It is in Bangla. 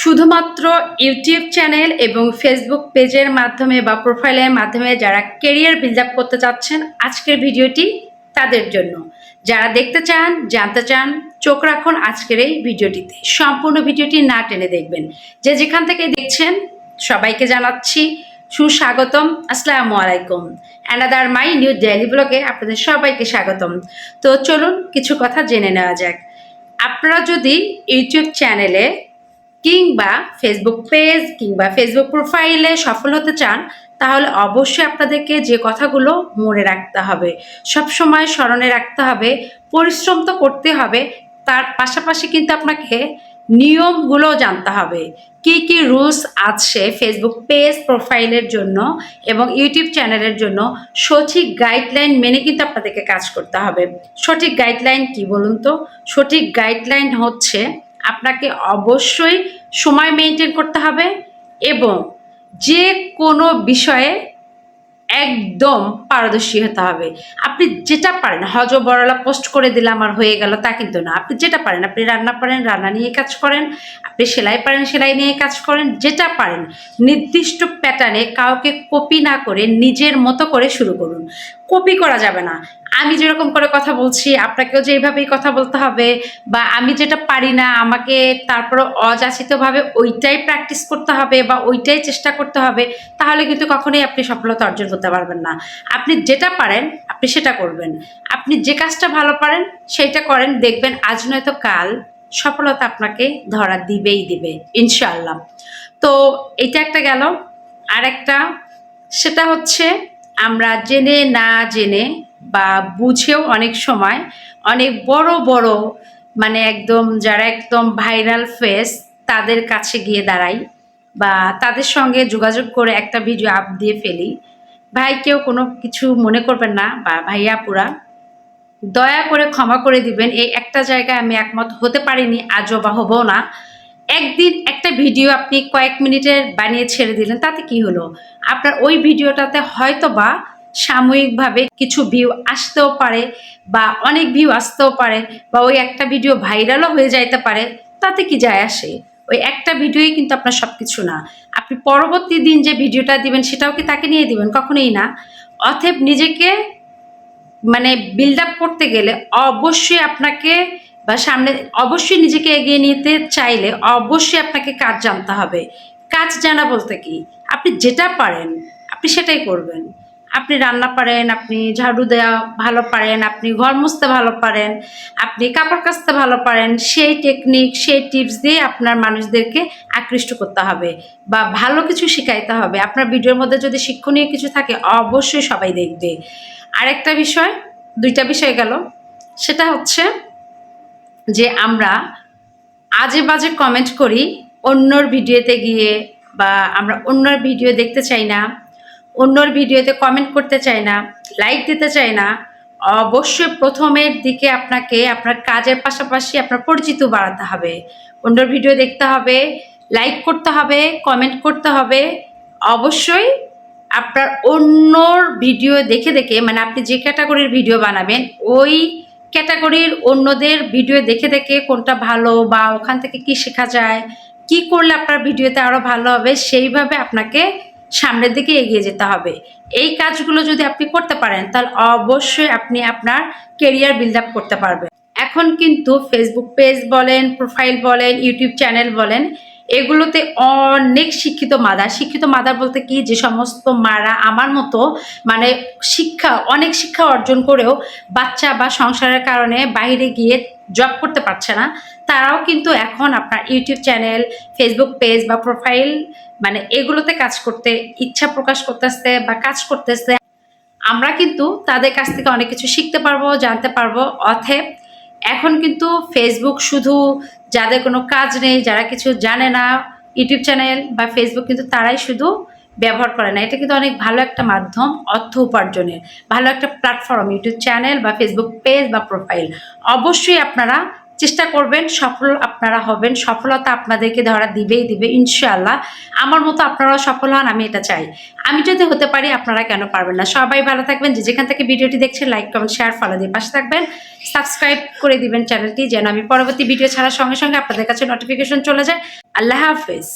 শুধুমাত্র ইউটিউব চ্যানেল এবং ফেসবুক পেজের মাধ্যমে বা প্রোফাইলের মাধ্যমে যারা কেরিয়ার বিল্ড আপ করতে চাচ্ছেন, আজকের ভিডিওটি তাদের জন্য। যারা দেখতে চান, জানতে চান, চোখ রাখুন আজকের এই ভিডিওটিতে। সম্পূর্ণ ভিডিওটি না টেনে দেখবেন। যে যেখান থেকে দেখছেন, সবাইকে জানাচ্ছি সুস্বাগতম। আসসালামু আলাইকুম। অ্যানাদার মাই নিউ ডেলি ব্লগে আপনাদের সবাইকে স্বাগতম। তো চলুন, কিছু কথা জেনে নেওয়া যাক। আপনারা যদি ইউটিউব চ্যানেলে কিংবা ফেসবুক পেজ কিংবা ফেসবুক প্রোফাইলে সফল হতে চান, তাহলে অবশ্যই আপনাদেরকে যে কথাগুলো মনে রাখতে হবে, সবসময় স্মরণে রাখতে হবে, পরিশ্রম তো করতে হবে, তার পাশাপাশি কিন্তু আপনাকে নিয়মগুলো জানতে হবে, কি কি রুলস আছে ফেসবুক পেজ প্রোফাইলের জন্য এবং ইউটিউব চ্যানেলের জন্য, সঠিক গাইডলাইন মেনে কিন্তু আপনাদেরকে কাজ করতে হবে। সঠিক গাইডলাইন কি বলুন তো? সঠিক গাইডলাইন হচ্ছে আপনাকে অবশ্যই সময় মেনটেন করতে হবে এবং যে কোনো বিষয়ে একদম পারদর্শী হতে হবে। আপনি যেটা পারেন হজ বড়লা পোস্ট করে দিলাম আর হয়ে গেল, তা কিন্তু না। আপনি যেটা পারেন, আপনি রান্না পারেন, রান্না নিয়ে কাজ করেন, আপনি সেলাই পারেন, সেলাই নিয়ে কাজ করেন, যেটা পারেন, নির্দিষ্ট প্যাটার্নে কাউকে কপি না করে নিজের মতো করে শুরু করুন। কপি করা যাবে না। আমি যেরকম করে কথা বলছি, আপনাকেও যে এইভাবেই কথা বলতে হবে বা আমি যেটা পারি না, আমাকে তারপরে অযাচিতভাবে ওইটাই প্র্যাকটিস করতে হবে বা ওইটাই চেষ্টা করতে হবে, তাহলে কিন্তু কখনোই আপনি সফলতা অর্জন করতে পারবেন না। আপনি যেটা পারেন, আপনি সেটা করবেন। আপনি যে কাজটা ভালো পারেন, সেইটা করেন। দেখবেন আজ নয়তো কাল সফলতা আপনাকে ধরা দিবেই দিবে, ইনশাআল্লাহ। তো এটা একটা গেল। আর একটা সেটা হচ্ছে আমরা জেনে না জেনে বা বুঝেও অনেক সময় অনেক বড় বড় মানে একদম যারা একদম ভাইরাল ফেস তাদের কাছে গিয়ে দাঁড়াই বা তাদের সঙ্গে যোগাযোগ করে একটা ভিডিও আপ দিয়ে ফেলি। ভাই, কেউ কোনো কিছু মনে করবেন না বা ভাইয়া পুরা দয়া করে ক্ষমা করে দিবেন। এই একটা জায়গায় আমি একমত হতে পারিনি, আজও বা হব না। একদিন একটা ভিডিও আপনি কয়েক মিনিটের বানিয়ে ছেড়ে দিলেন, তাতে কি হলো? আপনার ওই ভিডিওটাতে হয়তো বা সাময়িকভাবে কিছু ভিউ আসতেও পারে বা অনেক ভিউ আসতেও পারে বা ওই একটা ভিডিও ভাইরালও হয়ে যাইতে পারে, তাতে কি যায় আসে? ওই একটা ভিডিওই কিন্তু আপনার সব কিছু না। আপনি পরবর্তী দিন যে ভিডিওটা দিবেন, সেটাও কি তাকে নিয়ে দিবেন? কখনোই না। অথব নিজেকে মানে বিল্ড আপ করতে গেলে অবশ্যই আপনাকে বা সামনে অবশ্যই নিজেকে এগিয়ে নিতে চাইলে অবশ্যই আপনাকে কাজ জানতে হবে। কাজ জানা বলতে কি? আপনি যেটা পারেন, আপনি সেটাই করবেন। আপনি রান্না পারেন, আপনি ঝাড়ু দেওয়া ভালো পারেন, আপনি ঘর মুছতে ভালো পারেন, আপনি কাপড় কাচতে ভালো পারেন, সেই টেকনিক সেই টিপস দিয়ে আপনার মানুষদেরকে আকৃষ্ট করতে হবে বা ভালো কিছু শিখাইতে হবে। আপনার ভিডিওর মধ্যে যদি শিক্ষণীয় কিছু থাকে, অবশ্যই সবাই দেখবে। আরেকটা বিষয়, দুইটা বিষয় গেল, সেটা হচ্ছে যে আমরা আজে বাজে কমেন্ট করি, অন্যর ভিডিওতে গিয়ে বা আমরা অন্যর ভিডিও দেখতে চাই না, অন্যর ভিডিওতে কমেন্ট করতে চাই না লাইক দিতে চাই না, অবশ্যই প্রথমের দিকে আপনাকে আপনার কাজের পাশাপাশি আপনার পরিচিত বাড়াতে হবে। অন্যর ভিডিও দেখতে হবে লাইক করতে হবে কমেন্ট করতে হবে, অবশ্যই আপনার অন্যর ভিডিও দেখে দেখে মানে আপনি যে ক্যাটাগরির ভিডিও বানাবেন, ওই ক্যাটাগরির অন্যদের ভিডিও দেখে দেখে কোনটা ভালো বা ওখান থেকে কি শেখা যায়, কি করলে আপনার ভিডিওতে আরও ভালো হবে, সেইভাবে আপনাকে সামনের দিকে এগিয়ে যেতে হবে। এই কাজগুলো যদি আপনি করতে পারেন, তাহলে অবশ্যই আপনি আপনার কেরিয়ার বিল্ড আপ করতে পারবেন। এখন কিন্তু ফেসবুক পেজ বলেন প্রোফাইল বলেন ইউটিউব চ্যানেল বলেন এগুলোতে অনেক শিক্ষিত মাদার। শিক্ষিত মাদার বলতে কি? যে সমস্ত মারা আমার মতো মানে শিক্ষা, অনেক শিক্ষা অর্জন করেও বাচ্চা বা সংসারের কারণে বাইরে গিয়ে জব করতে পারছে না। তারাও কিন্তু এখন আপনার ইউটিউব চ্যানেল ফেসবুক পেজ বা প্রোফাইল মানে এগুলোতে কাজ করতে ইচ্ছা প্রকাশ করতেছে বা কাজ করতেছে। আমরা কিন্তু তাদের কাছ থেকে অনেক কিছু শিখতে পারব, জানতে পারব। অথেব এখন কিন্তু ফেসবুক শুধু যাদের কোনো কাজ নেই, যারা কিছু জানে না, ইউটিউব চ্যানেল বা ফেসবুক কিন্তু তারাই শুধু ব্যবহার করে না। এটা কিন্তু অনেক ভালো একটা মাধ্যম অর্থ উপার্জনের। ভালো একটা প্ল্যাটফর্ম ইউটিউব চ্যানেল বা ফেসবুক পেজ বা প্রোফাইল অবশ্যই আপনারা চেষ্টা করবেন, সফল আপনারা হবেন, সফলতা আপনাদেরকে ধরা দিবেই দিবে, ইনশাআল্লাহ। আমার মতো আপনারাও সফল হন, আমি এটা চাই। আমি যদি হতে পারি, আপনারা কেন পারবেন না? সবাই ভালো থাকবেন, যে যেখান থেকে ভিডিওটি দেখছেন লাইক কমেন্ট শেয়ার ফলো দিয়ে পাশে থাকবেন। সাবস্ক্রাইব করে দিবেন চ্যানেলটি যেন আমি পরবর্তী ভিডিও ছাড়ার সঙ্গে সঙ্গে আপনাদের কাছে নোটিফিকেশন চলে যায়। আল্লাহ হাফেজ।